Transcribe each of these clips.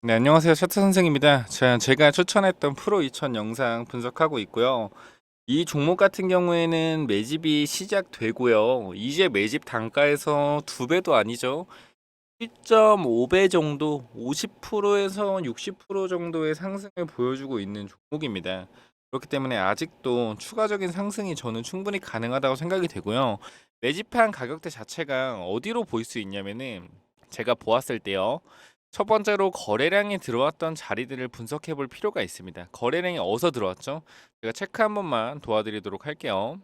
네, 안녕하세요. 셔츠 선생입니다. 자, 제가 추천했던 프로 2000 영상 분석하고 있고요. 이 종목 같은 경우에는 매집이 시작되고요. 이제 매집 단가에서 두 배도 아니죠. 1.5배 정도, 50%에서 60% 정도의 상승을 보여주고 있는 종목입니다. 그렇기 때문에 아직도 추가적인 상승이 저는 충분히 가능하다고 생각이 되고요. 매집한 가격대 자체가 어디로 보일 수 있냐면은 제가 보았을 때요. 첫 번째로 거래량이 들어왔던 자리들을 분석해 볼 필요가 있습니다. 거래량이 어디서 들어왔죠? 제가 체크 한 번만 도와드리도록 할게요.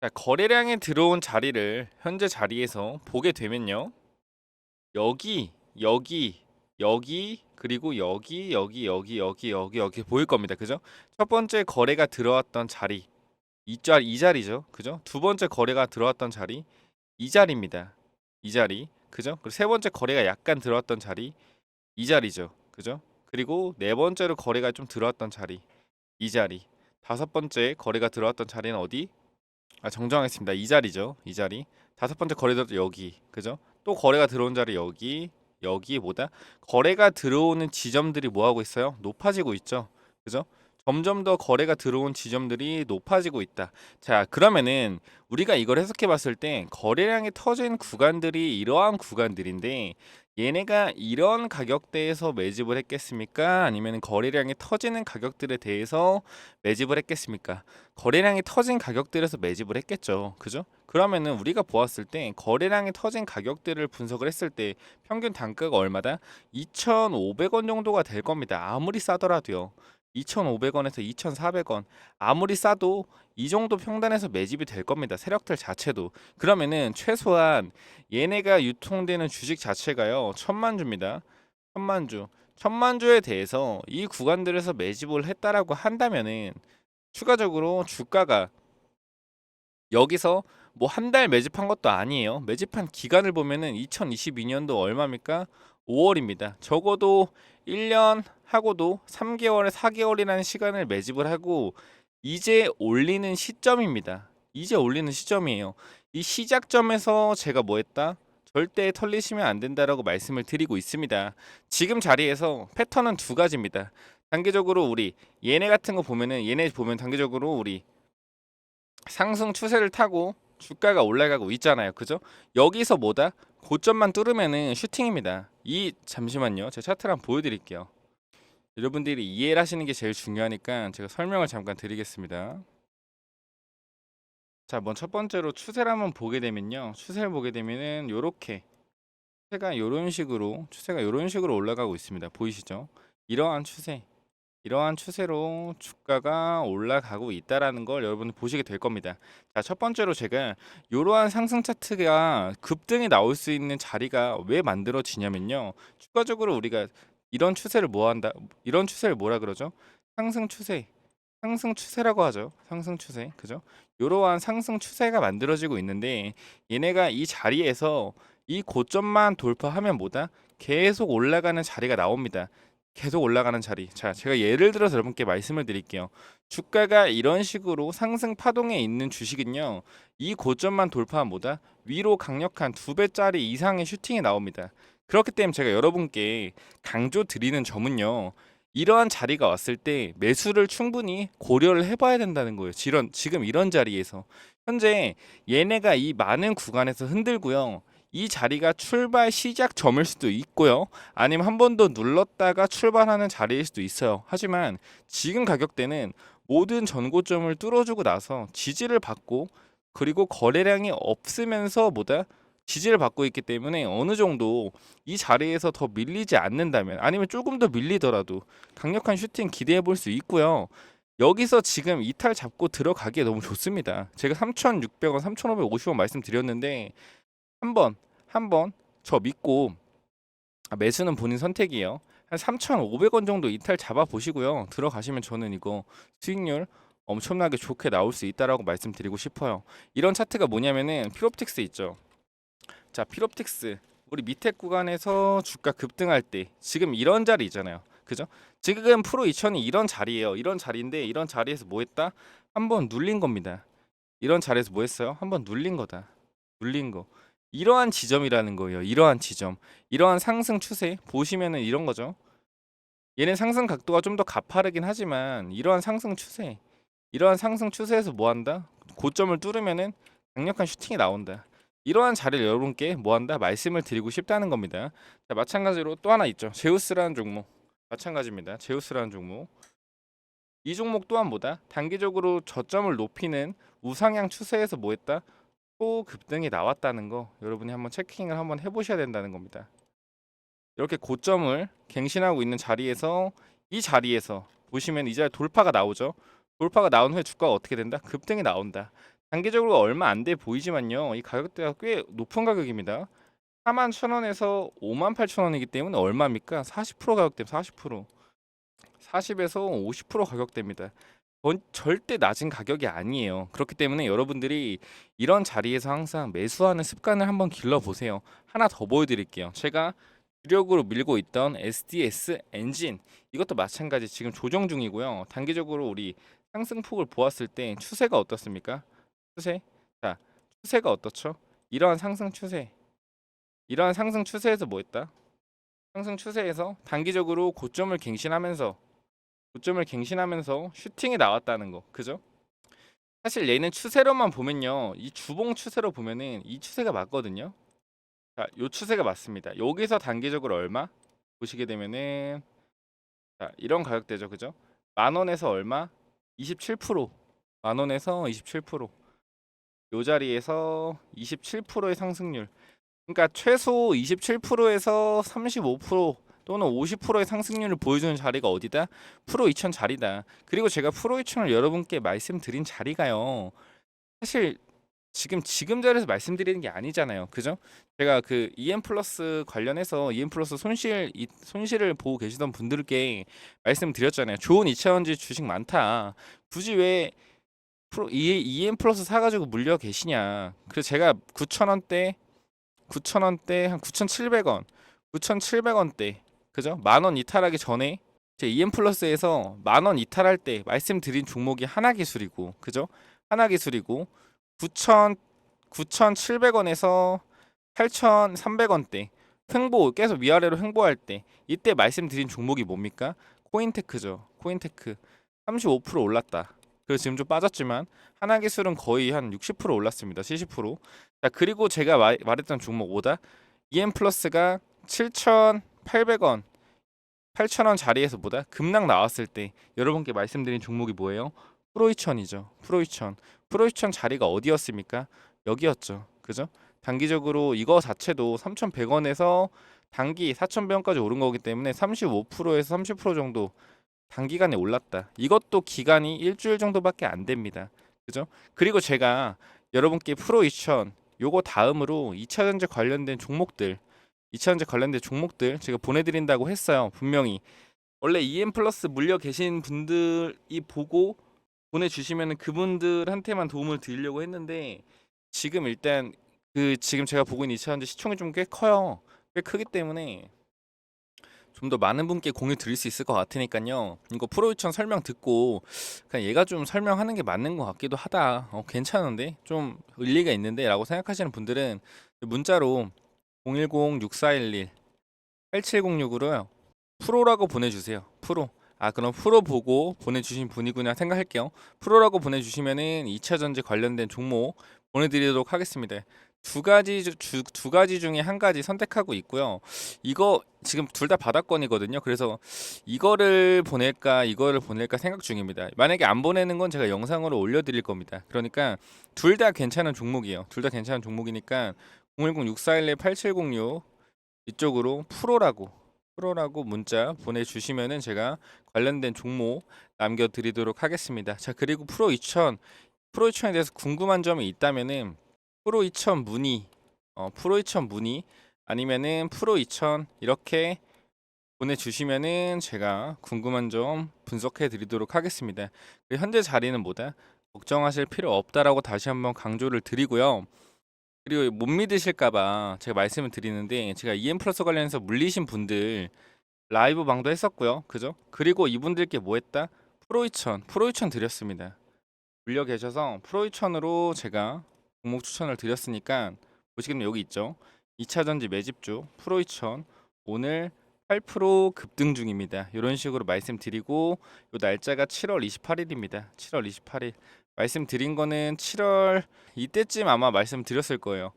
자, 거래량이 들어온 자리를 현재 자리에서 보게 되면요. 여기, 여기, 여기, 그리고 여기, 여기, 여기, 여기, 여기, 여기 보일 겁니다. 그죠? 첫 번째 거래가 들어왔던 자리, 이, 자, 이 자리죠. 그죠? 두 번째 거래가 들어왔던 자리, 이 자리입니다. 이 자리. 그죠? 그리고 세 번째 거래가 약간 들어왔던 자리, 이 자리죠. 그죠? 그리고 네 번째로 거래가 좀 들어왔던 자리, 이 자리. 다섯 번째 거래가 들어왔던 자리는 어디? 아, 정정하겠습니다. 이 자리죠. 이 자리. 다섯 번째 거래도 여기. 그죠? 또 거래가 들어온 자리 여기. 여기보다 거래가 들어오는 지점들이 뭐 하고 있어요? 높아지고 있죠. 그죠? 점점 더 거래가 들어온 지점들이 높아지고 있다. 자, 그러면은 우리가 이걸 해석해 봤을 때 거래량이 터진 구간들이 이러한 구간들인데 얘네가 이런 가격대에서 매집을 했겠습니까? 아니면 거래량이 터지는 가격들에 대해서 매집을 했겠습니까? 거래량이 터진 가격들에서 매집을 했겠죠. 그죠? 그러면은 우리가 보았을 때 거래량이 터진 가격들을 분석을 했을 때 평균 단가가 얼마다? 2,500원 정도가 될 겁니다. 아무리 싸더라도요. 2,500원에서 2,400원 아무리 싸도 이 정도 평단에서 매집이 될 겁니다. 세력들 자체도 그러면은 최소한 얘네가 유통되는 주식 자체가요 천만 주입니다. 천만 주 천만 주에 대해서 이 구간들에서 매집을 했다라고 한다면은 추가적으로 주가가 여기서 뭐 한 달 매집한 것도 아니에요. 매집한 기간을 보면은 2022년도 얼마입니까? 5월입니다. 적어도 1년 하고도 3개월에 4개월이라는 시간을 매집을 하고 이제 올리는 시점입니다. 이제 올리는 시점이에요. 이 시작점에서 제가 뭐 했다? 절대 털리시면 안 된다라고 말씀을 드리고 있습니다. 지금 자리에서 패턴은 두 가지입니다. 단계적으로 우리 얘네 같은 거 보면은 얘네 보면 단계적으로 우리 상승 추세를 타고 주가가 올라가고 있잖아요. 그죠? 여기서 뭐다? 고점만 뚫으면은 슈팅입니다. 이 잠시만요. 제가 차트를 한번 보여드릴게요. 여러분들이 이해를 하시는 게 제일 중요하니까 제가 설명을 잠깐 드리겠습니다. 자, 먼저 첫 번째로 추세를 한번 보게 되면요. 추세를 보게 되면은 요렇게 추세가 요런 식으로 추세가 요런 식으로 올라가고 있습니다. 보이시죠? 이러한 추세 이러한 추세로 주가가 올라가고 있다라는 걸 여러분 보시게 될 겁니다. 자, 첫 번째로 제가 이러한 상승 차트가 급등이 나올 수 있는 자리가 왜 만들어지냐면요. 추가적으로 우리가 이런 추세를 뭐 한다? 이런 추세를 뭐라 그러죠? 상승 추세. 상승 추세라고 하죠. 상승 추세. 그죠? 이러한 상승 추세가 만들어지고 있는데 얘네가 이 자리에서 이 고점만 돌파하면 뭐다? 계속 올라가는 자리가 나옵니다. 계속 올라가는 자리. 자, 제가 예를 들어서 여러분께 말씀을 드릴게요. 주가가 이런 식으로 상승 파동에 있는 주식은요. 이 고점만 돌파한 뭐다? 위로 강력한 두 배짜리 이상의 슈팅이 나옵니다. 그렇기 때문에 제가 여러분께 강조 드리는 점은요. 이러한 자리가 왔을 때 매수를 충분히 고려를 해봐야 된다는 거예요. 지런, 지금 이런 자리에서. 현재 얘네가 이 많은 구간에서 흔들고요. 이 자리가 출발 시작점일 수도 있고요. 아니면 한 번 더 눌렀다가 출발하는 자리일 수도 있어요. 하지만 지금 가격대는 모든 전고점을 뚫어주고 나서 지지를 받고 그리고 거래량이 없으면서 뭐다 지지를 받고 있기 때문에 어느 정도 이 자리에서 더 밀리지 않는다면 아니면 조금 더 밀리더라도 강력한 슈팅 기대해 볼 수 있고요. 여기서 지금 이탈 잡고 들어가기에 너무 좋습니다. 제가 3,600원, 3,550원 말씀드렸는데 한번 한번 저 믿고 아, 매수는 본인 선택이에요. 한 3,500원 정도 이탈 잡아 보시고요. 들어가시면 저는 이거 수익률 엄청나게 좋게 나올 수 있다라고 말씀드리고 싶어요. 이런 차트가 뭐냐면은 피롭틱스 있죠. 자, 피롭틱스 우리 밑에 구간에서 주가 급등할 때 지금 이런 자리 있잖아요. 그죠? 지금 프로 2000이 이런 자리예요. 이런 자리인데 이런 자리에서 뭐 했다? 한번 눌린 겁니다. 이런 자리에서 뭐 했어요? 한번 눌린 거다. 눌린 거. 이러한 지점이라는 거예요. 이러한 지점. 이러한 상승 추세 보시면은 이런 거죠. 얘는 상승 각도가 좀 더 가파르긴 하지만 이러한 상승 추세, 이러한 상승 추세에서 뭐 한다? 고점을 뚫으면은 강력한 슈팅이 나온다. 이러한 자리를 여러분께 뭐 한다? 말씀을 드리고 싶다는 겁니다. 자, 마찬가지로 또 하나 있죠. 제우스라는 종목. 마찬가지입니다. 제우스라는 종목. 이 종목 또한 뭐다? 단기적으로 저점을 높이는 우상향 추세에서 뭐 했다? 초급등이 나왔다는 거 여러분이 한번 체킹을 한번 해보셔야 된다는 겁니다. 이렇게 고점을 갱신하고 있는 자리에서 이 자리에서 보시면 이 자리 돌파가 나오죠. 돌파가 나온 후에 주가가 어떻게 된다? 급등이 나온다. 단기적으로 얼마 안 돼 보이지만요. 이 가격대가 꽤 높은 가격입니다. 4만 1,000원에서 5만 8,000원이기 때문에 얼마입니까? 40% 가격대 40%. 40에서 50% 가격대입니다. 전- 절대 낮은 가격이 아니에요. 그렇기 때문에 여러분들이 이런 자리에서 항상 매수하는 습관을 한번 길러 보세요. 하나 더 보여드릴게요. 제가 주력으로 밀고 있던 SDS 엔진 이것도 마찬가지 지금 조정 중이고요. 단기적으로 우리 상승폭을 보았을 때 추세가 어떻습니까? 추세 자 추세가 어떻죠? 이러한 상승 추세 이러한 상승 추세에서 뭐 했다? 상승 추세에서 단기적으로 고점을 갱신하면서 고점을 갱신하면서 슈팅이 나왔다는 거 그죠? 사실 얘는 추세로만 보면요 이 주봉 추세로 보면은 이 추세가 맞거든요 자, 요 추세가 맞습니다. 여기서 단기적으로 얼마? 보시게 되면은 자, 이런 가격대죠. 그죠? 만 원에서 얼마? 27%. 만 원에서 27%. 요 자리에서 27%의 상승률. 그러니까 최소 27%에서 35% 또는 50%의 상승률을 보여주는 자리가 어디다? 프로 2000 자리다. 그리고 제가 프로 2000을 여러분께 말씀드린 자리가요. 사실 지금 지금 자리에서 말씀드리는 게 아니잖아요. 그죠? 제가 그 EM 플러스 관련해서 EM 플러스 손실 이, 손실을 보고 계시던 분들께 말씀드렸잖아요. 좋은 2차원지 주식 많다. 굳이 왜 프로 E- EM 플러스 사 가지고 물려 계시냐? 그래서 제가 9,000원대, 9,000원대 한 9,700원, 9,700원대, 그죠? 만원 이탈하기 전에 제 EM 플러스에서 만원 이탈할 때 말씀드린 종목이 하나 기술이고, 그죠? 하나 기술이고 9,000 9,700원에서 8,300원대 횡보 계속 위아래로 횡보할 때 이때 말씀드린 종목이 뭡니까? 코인테크죠. 코인테크 35% 올랐다. 그래서 지금 좀 빠졌지만 하나 기술은 거의 한 60% 올랐습니다. 70%. 자 그리고 제가 말, 말했던 종목 뭐다? EM 플러스가 7,800원 8,000원 자리에서 보다 급락 나왔을 때 여러분께 말씀드린 종목이 뭐예요? 프로이천이죠. 프로이천. 프로이천 자리가 어디였습니까? 여기였죠. 그죠? 단기적으로 이거 자체도 3,100원에서 단기 4,100원까지 오른 거기 때문에 35%에서 30% 정도 단기간에 올랐다. 이것도 기간이 일주일 정도밖에 안 됩니다. 그죠? 그리고 제가 여러분께 프로 2000 요거 다음으로 2차 전지 관련된 종목들 2차 전지 관련된 종목들 제가 보내드린다고 했어요. 분명히 원래 EM 플러스 물려 계신 분들이 보고 보내주시면 그분들한테만 도움을 드리려고 했는데 지금 일단 그 지금 제가 보고 있는 2차 전지 시총이 좀 꽤 커요. 꽤 크기 때문에 좀 더 많은 분께 공유 드릴 수 있을 것 같으니까요. 이거 프로 유천 설명 듣고 그냥 얘가 좀 설명하는 게 맞는 것 같기도 하다. 어, 괜찮은데 좀 의리가 있는데라고 생각하시는 분들은 문자로 010-6411 8706으로요. 프로라고 보내주세요. 프로. 아 그럼 프로 보고 보내주신 분이구나 생각할게요. 프로라고 보내주시면은 2차 전지 관련된 종목 보내드리도록 하겠습니다. 두 가지 주- 주, 두 가지 중에 한 가지 선택하고 있고요. 이거 지금 둘 다 바닥권이거든요. 그래서 이거를 보낼까 이거를 보낼까 생각 중입니다. 만약에 안 보내는 건 제가 영상으로 올려드릴 겁니다. 그러니까 둘 다 괜찮은 종목이에요. 둘 다 괜찮은 종목이니까 010-6411-8706 이쪽으로 프로라고 프로라고 문자 보내주시면은 제가 관련된 종목 남겨드리도록 하겠습니다. 자 그리고 프로 2000 프로 2000에 대해서 궁금한 점이 있다면은 프로 2000 문의 어, 프로 2000 문의 아니면은 프로 2000 이렇게 보내주시면은 제가 궁금한 점 분석해 드리도록 하겠습니다. 그리고 현재 자리는 뭐다? 걱정하실 필요 없다라고 다시 한번 강조를 드리고요. 그리고 못 믿으실까봐 제가 말씀을 드리는데 제가 EM 플러스 관련해서 물리신 분들 라이브 방도 했었고요. 그죠? 그리고 이분들께 뭐 했다? 프로 2000, 프로 2000 드렸습니다. 물려 계셔서 프로 2000으로 제가 종목 추천을 드렸으니까 보시면 여기 있죠. 2차 전지 매집주 프로 2000 오늘 8% 급등 중입니다. 이런 식으로 말씀드리고 요 날짜가 7월 28일입니다. 7월 28일. 말씀드린 거는 7월 이때쯤 아마 말씀드렸을 거예요.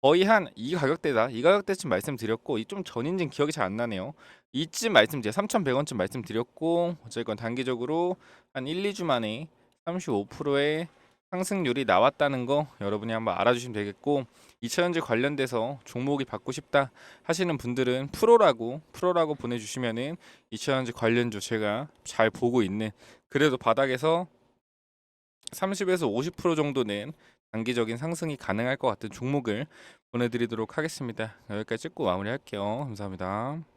거의 한 이 가격대다. 이 가격대쯤 말씀드렸고 이 좀 전인지는 기억이 잘 안 나네요. 이쯤 말씀드려 3,100원쯤 말씀드렸고 어쨌건 단기적으로 한 1, 2주 만에 35%의 상승률이 나왔다는 거 여러분이 한번 알아주시면 되겠고 2차전지 관련돼서 종목이 받고 싶다 하시는 분들은 프로라고 프로라고 보내주시면은 2차전지 관련주 제가 잘 보고 있는 그래도 바닥에서 30에서 50% 정도는 단기적인 상승이 가능할 것 같은 종목을 보내드리도록 하겠습니다. 여기까지 찍고 마무리할게요. 감사합니다.